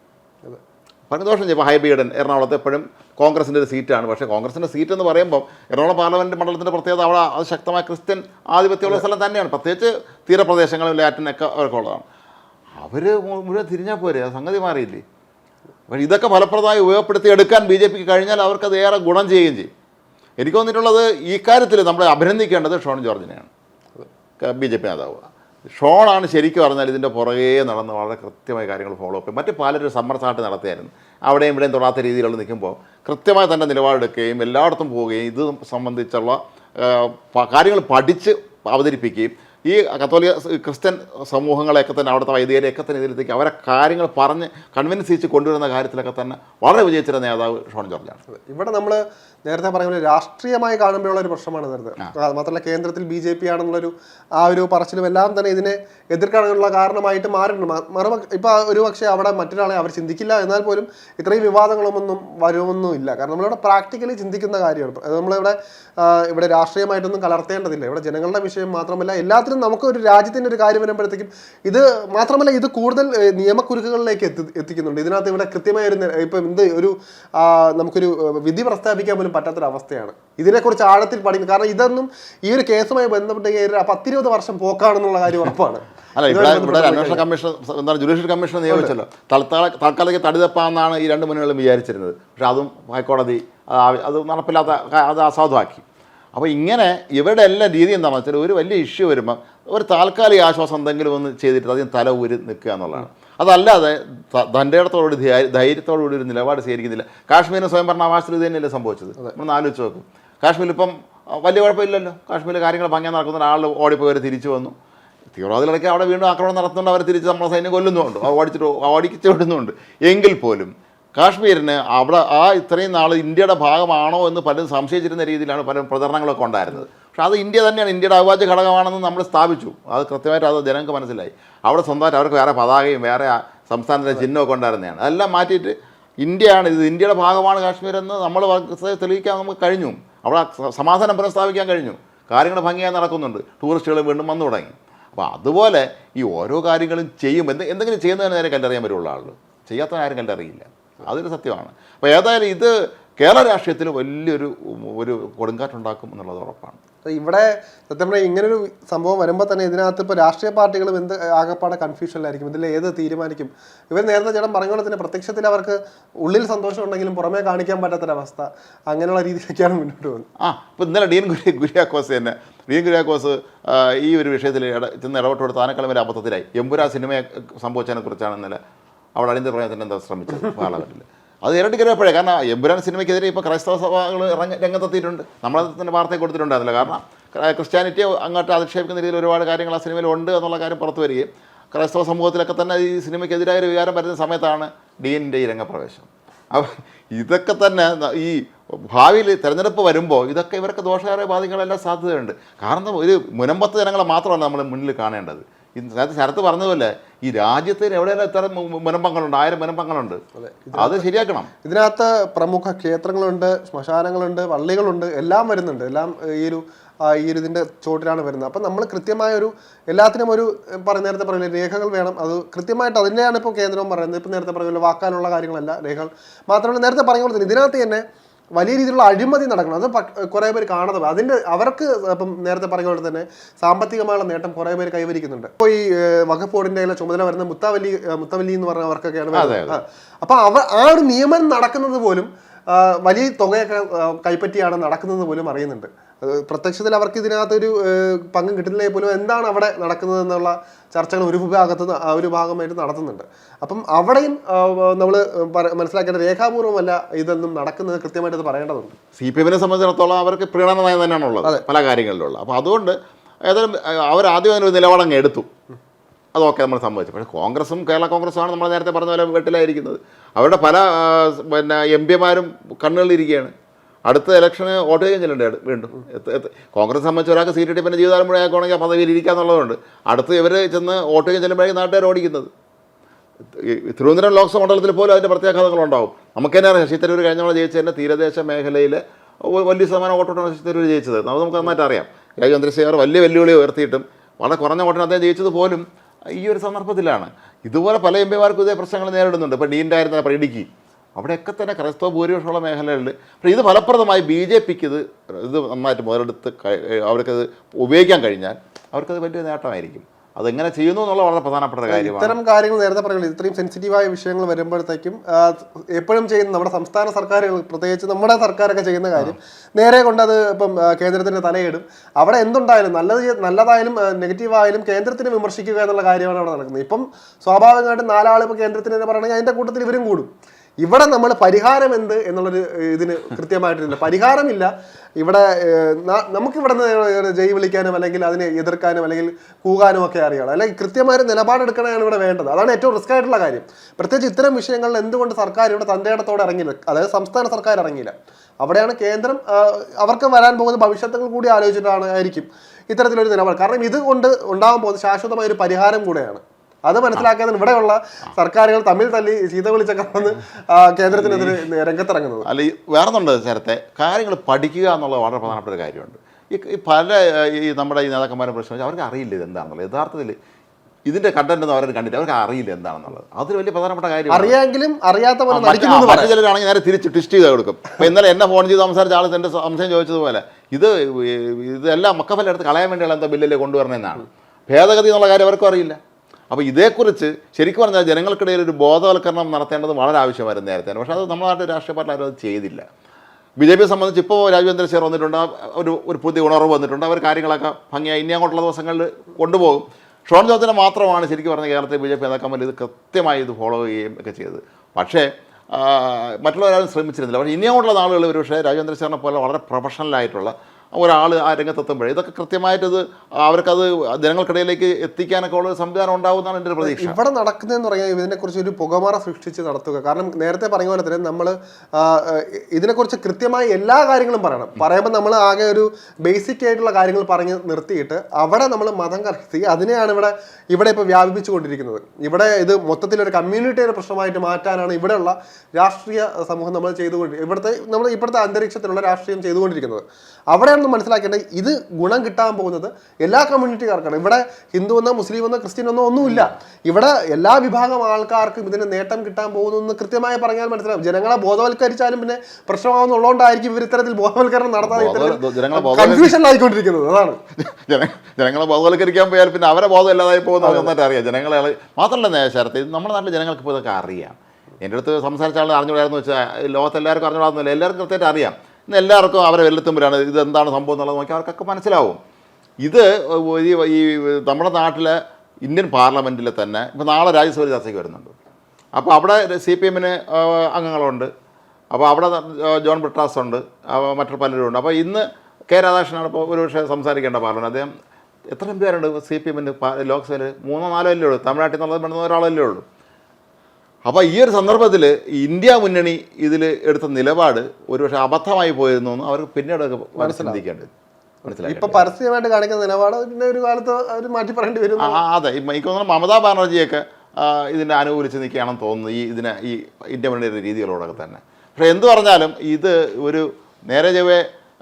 [SPEAKER 1] പലർക്കും ദോഷം ചെയ്യും. ഇപ്പോൾ ഹൈബീഡൻ എറണാകുളത്ത് എപ്പോഴും കോൺഗ്രസിന്റെ ഒരു സീറ്റാണ്. പക്ഷേ കോൺഗ്രസിന്റെ സീറ്റ് എന്ന് പറയുമ്പോൾ എറണാകുളം പാർലമെന്റ് മണ്ഡലത്തിന്റെ പ്രത്യേകത അവിടെ അത് ശക്തമായ ക്രിസ്ത്യൻ ആധിപത്യമുള്ള സ്ഥലം തന്നെയാണ്. പ്രത്യേകിച്ച് തീരപ്രദേശങ്ങളും ലാറ്റിനൊക്കെ അവർക്ക് ഉള്ളതാണ്. അവർ മുഴുവൻ തിരിഞ്ഞാൽ പോരെ? ആ സംഗതി മാറിയില്ലേ? ഇതൊക്കെ ഫലപ്രദമായി ഉപയോഗപ്പെടുത്തി എടുക്കാൻ ബി ജെ പിക്ക് കഴിഞ്ഞാൽ അവർക്കത് ഏറെ ഗുണം ചെയ്യുകയും ചെയ്യും. എനിക്ക് തോന്നിയിട്ടുള്ളത് ഈ കാര്യത്തിൽ നമ്മൾ അഭിനന്ദിക്കേണ്ടത് ഷോൺ ജോർജിനെയാണ്. ബി ജെ പി നേതാവ്. ഷോണാണ് ശരിക്കും പറഞ്ഞാൽ ഇതിന്റെ പുറകെ നടന്ന് വളരെ കൃത്യമായ കാര്യങ്ങൾ ഫോളോ അപ്പ് മറ്റ് പലരും സമ്മർദ്ദമായിട്ട് നടത്തിയായിരുന്നു. അവിടെയും ഇവിടെയും തൊടാത്ത രീതിയിലുള്ള നിൽക്കുമ്പോൾ കൃത്യമായി തന്നെ നിലപാടെടുക്കുകയും എല്ലായിടത്തും പോവുകയും ഇത് സംബന്ധിച്ചുള്ള കാര്യങ്ങൾ പഠിച്ച് അവതരിപ്പിക്കുകയും ഈ കത്തോലിക ക്രിസ്ത്യൻ സമൂഹങ്ങളെയൊക്കെ തന്നെ അവിടുത്തെ വൈദികരെയൊക്കെ തന്നെ ഇതിലേക്ക് അവരെ കാര്യങ്ങൾ പറഞ്ഞ് കൺവിൻസ് ചെയ്ത് കൊണ്ടുവരുന്ന കാര്യത്തിലൊക്കെ തന്നെ വളരെ വിജയിച്ചിരുന്ന നേതാവ് ഷോൺ ജോർജാണ്.
[SPEAKER 2] ഇവിടെ നമ്മൾ നേരത്തെ പറഞ്ഞ പോലെ രാഷ്ട്രീയമായി കാണുമ്പോഴുള്ള ഒരു പ്രശ്നമാണ് നേരത്തെ അത് മാത്രമല്ല കേന്ദ്രത്തിൽ ബി ജെ പി ആണെന്നുള്ളൊരു ആ ഒരു പറച്ചിലും എല്ലാം തന്നെ ഇതിനെ എതിർക്കാനുള്ള കാരണമായിട്ട് മാറിയിട്ടുണ്ട്. മറു ഇപ്പം ഒരു പക്ഷേ അവിടെ മറ്റൊരാളെ അവർ ചിന്തിക്കില്ല എന്നാൽ പോലും ഇത്രയും വിവാദങ്ങളൊന്നും വരുമൊന്നും ഇല്ല കാരണം നമ്മളിവിടെ പ്രാക്ടിക്കലി ചിന്തിക്കുന്ന കാര്യമാണ്. നമ്മളിവിടെ ഇവിടെ രാഷ്ട്രീയമായിട്ടൊന്നും കലർത്തേണ്ടതില്ല. ഇവിടെ ജനങ്ങളുടെ വിഷയം മാത്രമല്ല എല്ലാത്തിനും നമുക്ക് ഒരു രാജ്യത്തിന്റെ ഒരു കാര്യം വരുമ്പോഴത്തേക്കും ഇത് മാത്രമല്ല ഇത് കൂടുതൽ നിയമക്കുരുക്കുകളിലേക്ക് എത്തി എത്തിക്കുന്നുണ്ട്. ഇതിനകത്ത് ഇവിടെ കൃത്യമായ ഒരു ഇപ്പം എന്ത് ഒരു നമുക്കൊരു വിധി പ്രസ്താവിക്കാൻ പോലും പറ്റാത്തൊരവസ്ഥയാണ്. ഇതിനെക്കുറിച്ച് ആഴത്തിൽ പഠിക്കുന്നു കാരണം ഇതൊന്നും ഈ ഒരു കേസുമായി ബന്ധപ്പെട്ട പത്തിരുപത് വർഷം പോക്കാണെന്നുള്ള കാര്യം ഉറപ്പാണ്.
[SPEAKER 1] അല്ല ഇവിടെ ഇവിടെ അന്വേഷണ കമ്മീഷൻ എന്താണ് ജുഡീഷ്യൽ കമ്മീഷൻ നിയോഗിച്ചല്ലോ. തൽക്കാല തൽക്കാലത്തേക്ക് തടിതപ്പാന്നാണ് ഈ രണ്ട് മുന്നണികളും വിചാരിച്ചിരുന്നത്. പക്ഷെ അതും ഹൈക്കോടതി അത് നടപ്പില്ലാത്ത അത് അസാധുവാക്കി. അപ്പോൾ ഇങ്ങനെ ഇവരുടെ എല്ലാം രീതി എന്താണെന്ന് വെച്ചാൽ ഒരു വലിയ ഇഷ്യൂ വരുമ്പം ഒരു താൽക്കാലിക ആശ്വാസം എന്തെങ്കിലും ഒന്ന് ചെയ്തിട്ട് അതിന് തല ഊരി നിൽക്കുക എന്നുള്ളതാണ്. അതല്ലാതെ തന്റെ ഇടത്തോടുകൂടി ധൈര്യത്തോടുകൂടി ഒരു നിലപാട് സ്വീകരിക്കുന്നില്ല. കാശ്മീരിന് സ്വയം ഭരണാവാസത്തിൽ ഇത് തന്നെയല്ലേ സംഭവിച്ചത്? നമ്മൾ ആലോചിച്ച് നോക്കും. കാശ്മീരിൽ ഇപ്പം വലിയ കുഴപ്പമില്ലല്ലോ. കാശ്മീരിൽ കാര്യങ്ങൾ ഭംഗിയാൻ നടക്കുന്ന ഒരാൾ ഓടിപ്പോയി തിരിച്ചു വന്നു. തീവ്രവാദികളൊക്കെ അവിടെ വീണ്ടും ആക്രമണം നടത്തുന്നുണ്ട്. അവർ തിരിച്ച് നമ്മളെ സൈന്യം കൊല്ലുന്നുണ്ട്. ഓടിച്ചിട്ട് ഓടിച്ചു വിടുന്നുണ്ട് എങ്കിൽ പോലും കാശ്മീരിന് അവിടെ ആ ഇത്രയും നാൾ ഇന്ത്യയുടെ ഭാഗമാണോ എന്ന് പലരും സംശയിച്ചിരുന്ന രീതിയിലാണ് പല പ്രചരണങ്ങളൊക്കെ ഉണ്ടായിരുന്നത്. പക്ഷേ അത് ഇന്ത്യ തന്നെയാണ് ഇന്ത്യയുടെ അവിഭാജ്യ ഘടകമാണെന്ന് നമ്മൾ സ്ഥാപിച്ചു. അത് കൃത്യമായിട്ട് അത് ജനങ്ങൾക്ക് മനസ്സിലായി. അവിടെ സ്വന്തമായിട്ട് അവർക്ക് വേറെ പതാകയും വേറെ സംസ്ഥാനത്തിന്റെ ചിഹ്നമൊക്കെ ഉണ്ടായിരുന്നതാണ്. അതെല്ലാം മാറ്റിയിട്ട് ഇന്ത്യയാണ് ഇത് ഇന്ത്യയുടെ ഭാഗമാണ് കാശ്മീർ എന്ന് നമ്മൾ തെളിയിക്കാൻ നമുക്ക് കഴിഞ്ഞു. അവിടെ സമാധാനം പുനഃസ്ഥാപിക്കാൻ കഴിഞ്ഞു. കാര്യങ്ങൾ ഭംഗിയായി നടക്കുന്നുണ്ട്. ടൂറിസ്റ്റുകൾ വീണ്ടും വന്നു തുടങ്ങി. അപ്പോൾ അതുപോലെ ഈ ഓരോ കാര്യങ്ങളും ചെയ്യും. എന്ത് എന്തെങ്കിലും ചെയ്യുന്നതിന് നേരെ കണ്ടറിയാൻ പറ്റുള്ള ആളുകൾ. ചെയ്യാത്തവൻ ആരും കണ്ടറിയില്ല അതൊരു സത്യമാണ്. അപ്പോൾ ഏതായാലും ഇത് കേരള രാഷ്ട്രീയത്തിൽ വലിയൊരു ഒരു കൊടുങ്കാറ്റുണ്ടാക്കും എന്നുള്ളത് ഉറപ്പാണ്.
[SPEAKER 2] ഇവിടെ സത്യം പറഞ്ഞാൽ ഇങ്ങനൊരു സംഭവം വരുമ്പോൾ തന്നെ ഇതിനകത്ത് ഇപ്പോൾ രാഷ്ട്രീയ പാർട്ടികളും എന്ത് ആകപ്പാടെ കൺഫ്യൂഷനിലായിരിക്കും. ഇതിൽ ഏത് തീരുമാനിക്കും? ഇവർ നേരത്തെ ചേട്ടൻ പറഞ്ഞ പോലെ തന്നെ പ്രത്യക്ഷത്തിൽ അവർക്ക് ഉള്ളിൽ സന്തോഷം ഉണ്ടെങ്കിലും പുറമേ കാണിക്കാൻ പറ്റാത്തൊരവസ്ഥ. അങ്ങനെയുള്ള രീതിയിലേക്കാണ് മുന്നോട്ട് പോകുന്നത്.
[SPEAKER 1] ആ ഇപ്പോൾ ഇന്നലെ ഡീൻ ഗുരി ഗുരിയാക്കോസ് തന്നെ. ഡീൻ ഗുരിയാക്കോസ് ഈ ഒരു വിഷയത്തിൽ ഇട ചെന്ന് ഇടപെട്ടുകൊടുത്ത് വരെ അബദ്ധത്തിലായി. എമ്പുരാ സിനിമയെ സംഭവിച്ചതിനെ കുറിച്ചാണ് ഇന്നലെ അവിടെ അടിയന്തര പ്രമേയത്തിന് എന്താ ശ്രമിച്ചത്? പാർലമെന്റിൽ അത് ഇരട്ടിക്കരപ്പോഴേ കാരണം എമ്പുരാൻ സിനിമയ്ക്കെതിരെ ഇപ്പോൾ ക്രൈസ്തവ സഭകൾ രംഗത്തെത്തിയിട്ടുണ്ട്. നമ്മളത് തന്നെ വാർത്തയെ കൊടുത്തിട്ടുണ്ടായിരുന്നില്ല. കാരണം ക്രിസ്ത്യാനിറ്റി ക്രിസ്ത്യാനിറ്റിയെ അങ്ങോട്ട് അധിക്ഷേപിക്കുന്ന രീതിയിൽ ഒരുപാട് കാര്യങ്ങൾ ആ സിനിമയിൽ ഉണ്ട് എന്നുള്ള കാര്യം പുറത്തു വരികയും ക്രൈസ്തവ സമൂഹത്തിലൊക്കെ തന്നെ ഈ സിനിമയ്ക്കെതിരായ ഒരു വികാരം വരുന്ന സമയത്താണ് ഡീനിന്റെ ഈ രംഗപ്രവേശം. അപ്പം ഇതൊക്കെ തന്നെ ഈ ഭാവിയിൽ തിരഞ്ഞെടുപ്പ് വരുമ്പോൾ ഇതൊക്കെ ഇവർക്ക് ദോഷകരമായ ബാധിക്കാനുള്ള സാധ്യതയുണ്ട്. കാരണം ഒരു മുനമ്പത്ത് ജനങ്ങളെ മാത്രമല്ല നമ്മൾ മുന്നിൽ കാണേണ്ടത്. ഈ നേരത്തെ ശരത്ത് പറഞ്ഞതുപോലെ ഈ രാജ്യത്തിന് എവിടെയെല്ലാം ഇത്തരം മുനമ്പങ്ങളുണ്ട്? ആയിരം മുനമ്പങ്ങളുണ്ട്. അത്. ശരിയാക്കണം.
[SPEAKER 2] ഇതിനകത്ത് പ്രമുഖ ക്ഷേത്രങ്ങളുണ്ട് ശ്മശാനങ്ങളുണ്ട് പള്ളികളുണ്ട് എല്ലാം വരുന്നുണ്ട്. എല്ലാം ഈ ഒരു ഈ ഒരു ഇതിന്റെ ചോട്ടിലാണ് വരുന്നത്. അപ്പം നമ്മൾ കൃത്യമായ ഒരു എല്ലാത്തിനും ഒരു പറഞ്ഞ നേരത്തെ പറഞ്ഞ രേഖകൾ വേണം. അത് കൃത്യമായിട്ട് അതിന്റെയാണ് ഇപ്പോൾ കേന്ദ്രവും പറയുന്നത്. ഇപ്പം നേരത്തെ പറഞ്ഞ പോലെ വാക്കാനുള്ള കാര്യങ്ങളല്ല രേഖകൾ. മാത്രമല്ല നേരത്തെ പറഞ്ഞു കൊടുത്തില്ല ഇതിനകത്ത് തന്നെ വലിയ രീതിയിലുള്ള അഴിമതി നടക്കണം അത് കുറേ പേര് കാണുന്നത് അതിന്റെ അവർക്ക് ഇപ്പം നേരത്തെ പറഞ്ഞ പോലെ തന്നെ സാമ്പത്തികമായുള്ള നേട്ടം കുറേ പേര് കൈവരിക്കുന്നുണ്ട് ഇപ്പോൾ ഈ വഖഫ് ബോർഡിന്റെ ചുമതല വരുന്ന മുത്തവല്ലി മുത്തവല്ലി എന്ന് പറഞ്ഞ അവർക്കൊക്കെയാണ്
[SPEAKER 1] അതെ,
[SPEAKER 2] വരുന്നത്. ആ. അപ്പൊ അവ ആ ഒരു നിയമനം നടക്കുന്നത് പോലും വലിയ തുകയൊക്കെ കൈപ്പറ്റിയാണ് നടക്കുന്നത് പോലും അറിയുന്നുണ്ട്. അത് പ്രത്യക്ഷത്തിൽ അവർക്ക് ഇതിനകത്തൊരു പങ്കും കിട്ടുന്നില്ലെങ്കിൽ പോലും എന്താണ് അവിടെ നടക്കുന്നത് എന്നുള്ള ചർച്ചകൾ ഒരു വിഭാഗത്ത് ഒരു ഭാഗമായിട്ട് നടത്തുന്നുണ്ട്. അപ്പം അവിടെയും നമ്മൾ മനസ്സിലാക്കേണ്ട രേഖാപൂർവമല്ല ഇതൊന്നും നടക്കുന്നത് കൃത്യമായിട്ട് ഇത് പറയേണ്ടതുണ്ട്.
[SPEAKER 1] സി പി എമ്മിനെ സംബന്ധിച്ചിടത്തോളം അവർക്ക് പ്രീണന നയം തന്നെയാണുള്ളത് പല കാര്യങ്ങളിലുള്ള. അപ്പോൾ അതുകൊണ്ട് ഏതായാലും അവരാദ്യം ആദ്യം അതിനൊരു നിലപാടങ്ങ് എടുത്തു. അതൊക്കെ നമ്മൾ സംഭവിച്ചു. പക്ഷേ കോൺഗ്രസും കേരള കോൺഗ്രസുമാണ് നമ്മൾ നേരത്തെ പറഞ്ഞ പോലെ വെട്ടിലായിരിക്കുന്നത്. അവരുടെ പല പിന്നെ എം പിമാരും കണ്ണുകളിലിരിക്കുകയാണ് അടുത്ത ഇലക്ഷന് വോട്ട് ചെയ്യാൻ ചെല്ലേണ്ടത് വീണ്ടും. കോൺഗ്രസ് സംബന്ധിച്ച് ഒരാൾക്ക് സീറ്റ് കിട്ടി പിന്നെ ജീവിതകാലം മുഴുവൻ ആ പദവിയിൽ ഇരിക്കാന്നുള്ളതുകൊണ്ട് അടുത്ത് ഇവർ ചെന്ന് വോട്ട് ചെയ്യാൻ ചെല്ലുമ്പോഴേക്കും നാട്ടുകാർ ഓടിക്കുന്നത്. തിരുവനന്തപുരം ലോക്സഭ മണ്ഡലത്തിൽ പോലും അതിന്റെ പ്രത്യാഘാതങ്ങളുണ്ടാവും നമുക്ക് തന്നെ ശശി തരൂർ കഴിഞ്ഞ തവണ ജയിച്ചതിന്റെ തീരദേശ മേഖലയിൽ വലിയ ശതമാനം വോട്ടോട്ടാണ് ശശി തരൂർ ജയിച്ചത്. നമുക്ക് നന്നായിട്ട് അറിയാം. രാജ് ചന്ദ്രശേഖർ വലിയ വെല്ലുവിളി ഉയർത്തിയിട്ടും വളരെ കുറഞ്ഞ വോട്ടിന് അദ്ദേഹം ജയിച്ചത് പോലും ഈ ഒരു സന്ദർഭത്തിലാണ്. ഇതുപോലെ പല എം പിമാർക്കും ഇതേ പ്രശ്നങ്ങൾ നേരിടുന്നുണ്ട്. ഇപ്പോൾ ഡീന്റെ ആയിരുന്ന ഇടുക്കി. അവിടെയൊക്കെ തന്നെ ക്രൈസ്തവ ഭൂരിപക്ഷമുള്ള മേഖലകളിൽ പക്ഷേ ഇത് ഫലപ്രദമായി ബി ജെ പിക്ക് ഇത് ഇത് നന്നായിട്ട് മുതലെടുത്ത് അവർക്കത് ഉപയോഗിക്കാൻ കഴിഞ്ഞാൽ അവർക്കത് വലിയ നേട്ടമായിരിക്കും. അതെങ്ങനെ ചെയ്യുന്നു എന്നുള്ള വളരെ പ്രധാനപ്പെട്ട കാര്യമാണ്.
[SPEAKER 2] ഇത്തരം കാര്യങ്ങൾ നേരത്തെ പറയുന്നത് ഇത്രയും സെൻസിറ്റീവായ വിഷയങ്ങൾ വരുമ്പോഴത്തേക്കും എപ്പോഴും ചെയ്യുന്ന നമ്മുടെ സംസ്ഥാന സർക്കാരുകൾ പ്രത്യേകിച്ച് നമ്മുടെ സർക്കാരൊക്കെ ചെയ്യുന്ന കാര്യം നേരെ കൊണ്ടത് ഇപ്പം കേന്ദ്രത്തിന്റെ തലയിടും. അവിടെ എന്തുണ്ടായാലും നല്ലത് നല്ലതായാലും നെഗറ്റീവായാലും കേന്ദ്രത്തിനെ വിമർശിക്കുക എന്നുള്ള കാര്യമാണ് അവിടെ നടക്കുന്നത്. ഇപ്പം സ്വാഭാവികമായിട്ടും നാലാളിപ്പോൾ കേന്ദ്രത്തിന് തന്നെ പറയണമെങ്കിൽ അതിന്റെ കൂട്ടത്തിൽ ഇവരും കൂടും. ഇവിടെ നമ്മൾ പരിഹാരം എന്ത് എന്നുള്ളൊരു ഇതിന് കൃത്യമായിട്ടില്ല. പരിഹാരമില്ല. ഇവിടെ നമുക്കിവിടെ നിന്ന് ജയ് വിളിക്കാനും അല്ലെങ്കിൽ അതിനെ എതിർക്കാനും അല്ലെങ്കിൽ കൂകാനും ഒക്കെ അറിയാം അല്ലെങ്കിൽ കൃത്യമായ നിലപാടെടുക്കണമാണ് ഇവിടെ വേണ്ടത്. അതാണ് ഏറ്റവും റിസ്ക് ആയിട്ടുള്ള കാര്യം. പ്രത്യേകിച്ച് ഇത്തരം വിഷയങ്ങളിൽ എന്തുകൊണ്ട് സർക്കാർ ഇവിടെ തന്റേടത്തോടെ ഇറങ്ങിയില്ല? അതായത് സംസ്ഥാന സർക്കാർ ഇറങ്ങിയില്ല. അവിടെയാണ് കേന്ദ്രം അവർക്ക് വരാൻ പോകുന്ന ഭവിഷ്യത്തുകൾ കൂടി ആലോചിച്ചിട്ടാണ് ആയിരിക്കും ഇത്തരത്തിലൊരു നിലപാട്. കാരണം ഇത് കൊണ്ട് ഉണ്ടാകാൻ പോകുന്ന ശാശ്വതമായ ഒരു പരിഹാരം കൂടെയാണ്. അത് മനസ്സിലാക്കാതെ ഇവിടെയുള്ള സർക്കാരുകൾ തമ്മിൽ തല്ലി ചീത്ത വിളിച്ചൊക്കെ വന്ന് കേന്ദ്രത്തിനെതിരെ രംഗത്തിറങ്ങുന്നത്.
[SPEAKER 1] അല്ല ഈ വേറൊന്നുണ്ട് ചേരത്തെ കാര്യങ്ങൾ പഠിക്കുക എന്നുള്ളത് വളരെ പ്രധാനപ്പെട്ട ഒരു കാര്യമുണ്ട്. ഈ പല ഈ നമ്മുടെ ഈ നേതാക്കന്മാരെ പ്രശ്നം വെച്ചാൽ അവർക്ക് അറിയില്ല ഇത് എന്താണെന്നുള്ളത്. യഥാർത്ഥത്തിൽ ഇതിന്റെ കണ്ടന്റ് അവർ കണ്ടിട്ട് അവർക്ക് അറിയില്ല എന്താണെന്നുള്ളത്. അതൊരു വലിയ പ്രധാനപ്പെട്ട കാര്യം
[SPEAKER 2] അറിയാമെങ്കിലും അറിയാത്ത പോലെ
[SPEAKER 1] മറ്റു ചിലരാണെങ്കിൽ നേരെ തിരിച്ച് ട്വിസ്റ്റ് ചെയ്ത് കൊടുക്കും. അപ്പോൾ ഇന്നലെ എന്നെ ഫോൺ ചെയ്ത് സംസാരിച്ച ആൾ എന്റെ സംശയം ചോദിച്ചതുപോലെ ഇത് ഇതെല്ലാം മക്കഫല എടുത്ത് കളയാൻ വേണ്ടിയുള്ള എന്താ ബില്ലിൽ കൊണ്ടുവരണമെന്നാണ് ഭേദഗതി എന്നുള്ള കാര്യം അവർക്കും അറിയില്ല. അപ്പോൾ ഇതേക്കുറിച്ച് ശരിക്കും പറഞ്ഞാൽ ജനങ്ങൾക്കിടയിൽ ഒരു ബോധവൽക്കരണം നടത്തേണ്ടത് വളരെ ആവശ്യമായിരുന്നു നേരത്തെ പക്ഷേ അത് നമ്മുടെ രാഷ്ട്രീയ പാർട്ടി ആരും അത് ചെയ്തില്ല. ബി ജെ പിയെ സംബന്ധിച്ച് ഇപ്പോൾ രാജേന്ദ്ര ശേർ വന്നിട്ടുണ്ട്. ഒരു ഒരു പുതിയ ഉണർവ് വന്നിട്ടുണ്ട്. അവർ കാര്യങ്ങളൊക്കെ ഭംഗിയായി ഇനി അങ്ങോട്ടുള്ള ദിവസങ്ങളിൽ കൊണ്ടുപോകും. ഷോൺ ജോർജിനെ മാത്രമാണ് ശരിക്കും പറഞ്ഞ കേരളത്തിലെ ബി ജെ പി നേതാക്കന്മാർ ഇത് കൃത്യമായി ഇത് ഫോളോ ചെയ്യുകയും ഒക്കെ ചെയ്തത്. പക്ഷേ മറ്റുള്ളവരാരും ശ്രമിച്ചിരുന്നില്ല. പക്ഷേ ഇനി അങ്ങോട്ടുള്ള നാളുകളിൽ ഒരു പക്ഷേ രാജേന്ദ്ര ശേഖരനെ പോലെ വളരെ പ്രൊഫഷണലായിട്ടുള്ള ഒരാൾ ആ രംഗത്തെത്തുമ്പോഴേ. ഇതൊക്കെ കൃത്യമായിട്ടത് അവർക്കത് ജനങ്ങൾക്കിടയിലേക്ക് എത്തിക്കാനൊക്കെ ഉള്ള ഒരു സംവിധാനം ഉണ്ടാവുമെന്നാണ് എന്റെ ഒരു പ്രതീക്ഷ.
[SPEAKER 2] ഇവിടെ നടക്കുന്നതെന്ന് പറഞ്ഞാൽ ഇതിനെക്കുറിച്ച് ഒരു പുകമറ സൃഷ്ടിച്ച് നടത്തുക. കാരണം നേരത്തെ പറഞ്ഞ പോലെ തന്നെ നമ്മൾ ഇതിനെക്കുറിച്ച് കൃത്യമായി എല്ലാ കാര്യങ്ങളും പറയണം. പറയുമ്പോൾ നമ്മൾ ആകെ ഒരു ബേസിക് ആയിട്ടുള്ള കാര്യങ്ങൾ പറഞ്ഞ് നിർത്തിയിട്ട് അവിടെ നമ്മൾ മതം കലർത്തി അതിനെയാണ് ഇവിടെ ഇവിടെ ഇപ്പോൾ വ്യാപിപ്പിച്ചു കൊണ്ടിരിക്കുന്നത് ഇവിടെ ഇത് മൊത്തത്തിൽ ഒരു കമ്മ്യൂണിറ്റിയുടെ പ്രശ്നമായിട്ട് മാറ്റാനാണ് ഇവിടെയുള്ള രാഷ്ട്രീയ സമൂഹം നമ്മൾ ചെയ്തുകൊണ്ടിരിക്കുന്നത്. ഇവിടുത്തെ നമ്മൾ ഇപ്പോഴത്തെ അന്തരീക്ഷത്തിലുള്ള രാഷ്ട്രീയം ചെയ്തുകൊണ്ടിരിക്കുന്നത്. അവിടെയാണ് നമ്മൾ മനസ്സിലാക്കേണ്ടത് ഇത് ഗുണം കിട്ടാൻ പോകുന്നത് എല്ലാ കമ്മ്യൂണിറ്റിക്കാർക്കാണ്. ഇവിടെ ഹിന്ദു എന്നോ മുസ്ലിം എന്നോ ക്രിസ്ത്യൻ എന്നോ ഒന്നുമില്ല. ഇവിടെ എല്ലാ വിഭാഗം ആൾക്കാർക്കും ഇതിന് നേട്ടം കിട്ടാൻ പോകുന്നു എന്ന് കൃത്യമായി പറഞ്ഞാൽ മനസ്സിലാവും. ജനങ്ങളെ ബോധവൽക്കരിച്ചാലും പിന്നെ പ്രശ്നമാവുന്നുള്ളതുകൊണ്ടായിരിക്കും ഇവർ ഇത്തരത്തിൽ ബോധവൽക്കരണം നടത്താതെ കൺഫ്യൂഷനിലായിക്കൊണ്ടിരിക്കുന്നത് അതാണ്.
[SPEAKER 1] ജനങ്ങളെ ബോധവൽക്കരിക്കാൻ പോയാൽ പിന്നെ അവരെ ബോധം ഇല്ലാതായി പോകുന്ന നന്നായിട്ട് അറിയാം. ജനങ്ങളെ മാത്രമല്ല നേശരത്തിൽ നമ്മുടെ നാട്ടിലെ ജനങ്ങൾക്ക് ഇപ്പോൾ ഇതൊക്കെ അറിയാം. എന്റെ അടുത്ത് സംസാരിച്ച ആൾ അറിഞ്ഞുകൂടായിരുന്നു വെച്ചാൽ ലോകത്തെല്ലാവർക്കും എല്ലാവർക്കും അറിഞ്ഞുകൂടാന്നില്ല എല്ലാവർക്കും കൃത്യമായിട്ട് അറിയാം. ഇന്ന് എല്ലാവർക്കും അവരെ വെല്ലെത്തുമ്പോഴാണ് ഇത് എന്താണ് സംഭവം എന്നുള്ളത് നോക്കി അവർക്കൊക്കെ മനസ്സിലാവും. ഇത് ഈ നമ്മുടെ നാട്ടിലെ ഇന്ത്യൻ പാർലമെന്റിൽ തന്നെ ഇപ്പോൾ നാളെ രാജ്യസഭയിൽ ചർച്ചയ്ക്ക് വരുന്നുണ്ട്. അപ്പോൾ അവിടെ സി പി എമ്മിന് അംഗങ്ങളുണ്ട്. അപ്പോൾ അവിടെ ജോൺ ബ്രിട്ടാസ് ഉണ്ട്. മറ്റു പലരും ഉണ്ട്. അപ്പോൾ ഇന്ന് കെ രാധാകൃഷ്ണനാണ് ഇപ്പോൾ ഒരു പക്ഷേ സംസാരിക്കേണ്ട പാർലമെന്റ് അദ്ദേഹം എത്ര എം പിമാരുണ്ട് സി പി എമ്മിന്റെ ലോക്സഭയിൽ മൂന്നോ നാലോ അല്ലേ ഉള്ളൂ. തമിഴ്നാട്ടിൽ നിന്നുള്ളത് വേണ്ടുന്ന ഒരാളല്ലേ ഉള്ളൂ. അപ്പോൾ ഈ ഒരു സന്ദർഭത്തിൽ ഇന്ത്യ മുന്നണി ഇതിൽ എടുത്ത നിലപാട് ഒരുപക്ഷെ അബദ്ധമായി പോയിരുന്നു എന്ന് അവർക്ക് പിന്നീട് മനസ്സിലാക്കേണ്ടത്
[SPEAKER 2] ഇപ്പൊ പരസ്യമായിട്ട് കാണിക്കുന്ന നിലപാട് ഒരു കാലത്ത് അവർ മാറ്റി പറയേണ്ടി വരും
[SPEAKER 1] അതെ. എനിക്ക് തോന്നുന്നു മമതാ ബാനർജിയൊക്കെ ഇതിനെ അനുകൂലിച്ച് നിൽക്കുകയാണെന്ന് തോന്നുന്നു. ഈ ഇതിനെ ഈ ഇന്ത്യ മുന്നണിയുടെ രീതികളോടൊക്കെ തന്നെ. പക്ഷേ എന്ത് പറഞ്ഞാലും ഇത് ഒരു നേരെ ചൊവ്വേ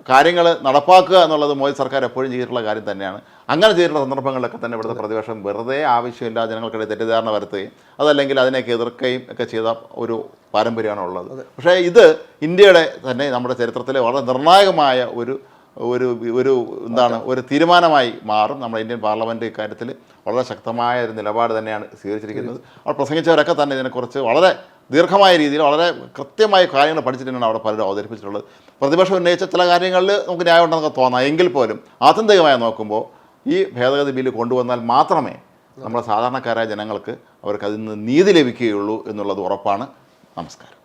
[SPEAKER 1] കാര്യങ്ങൾ നടപ്പാക്കുക എന്നുള്ളത് മോദി സർക്കാർ എപ്പോഴും ചെയ്തിട്ടുള്ള കാര്യം തന്നെയാണ്. അങ്ങനെ ചെയ്തിട്ടുള്ള സന്ദർഭങ്ങളിലൊക്കെ തന്നെ ഇവിടുത്തെ പ്രതിപക്ഷം വെറുതെ ആവശ്യമില്ല ജനങ്ങൾക്കിടയിൽ തെറ്റിദ്ധാരണ വരുത്തുകയും അതല്ലെങ്കിൽ അതിനെയൊക്കെ എതിർക്കുകയും ഒക്കെ ചെയ്ത ഒരു പാരമ്പര്യമാണ് ഉള്ളത്. പക്ഷേ ഇത് ഇന്ത്യയുടെ തന്നെ നമ്മുടെ ചരിത്രത്തിലെ വളരെ നിർണായകമായ ഒരു ഒരു ഒരു എന്താണ് ഒരു തീരുമാനമായി മാറും. നമ്മുടെ ഇന്ത്യൻ പാർലമെന്റ് ഇക്കാര്യത്തിൽ വളരെ ശക്തമായ ഒരു നിലപാട് തന്നെയാണ് സ്വീകരിച്ചിരിക്കുന്നത്. അവിടെ പ്രസംഗിച്ചവരൊക്കെ തന്നെ ഇതിനെക്കുറിച്ച് വളരെ ദീർഘമായ രീതിയിൽ വളരെ കൃത്യമായ കാര്യങ്ങൾ പഠിച്ചിട്ടാണ് അവിടെ പലരും അവതരിപ്പിച്ചിട്ടുള്ളത്. പ്രതിപക്ഷം ഉന്നയിച്ച ചില കാര്യങ്ങളിൽ നമുക്ക് ന്യായമുണ്ടെന്നൊക്കെ തോന്നാം. എങ്കിൽ പോലും ആത്യന്തികമായി നോക്കുമ്പോൾ ഈ ഭേദഗതി ബില്ല് കൊണ്ടുവന്നാൽ മാത്രമേ നമ്മുടെ സാധാരണക്കാരായ ജനങ്ങൾക്ക് അവർക്ക് അതിൽ നിന്ന് നീതി ലഭിക്കുകയുള്ളൂ എന്നുള്ളത് ഉറപ്പാണ്. നമസ്കാരം.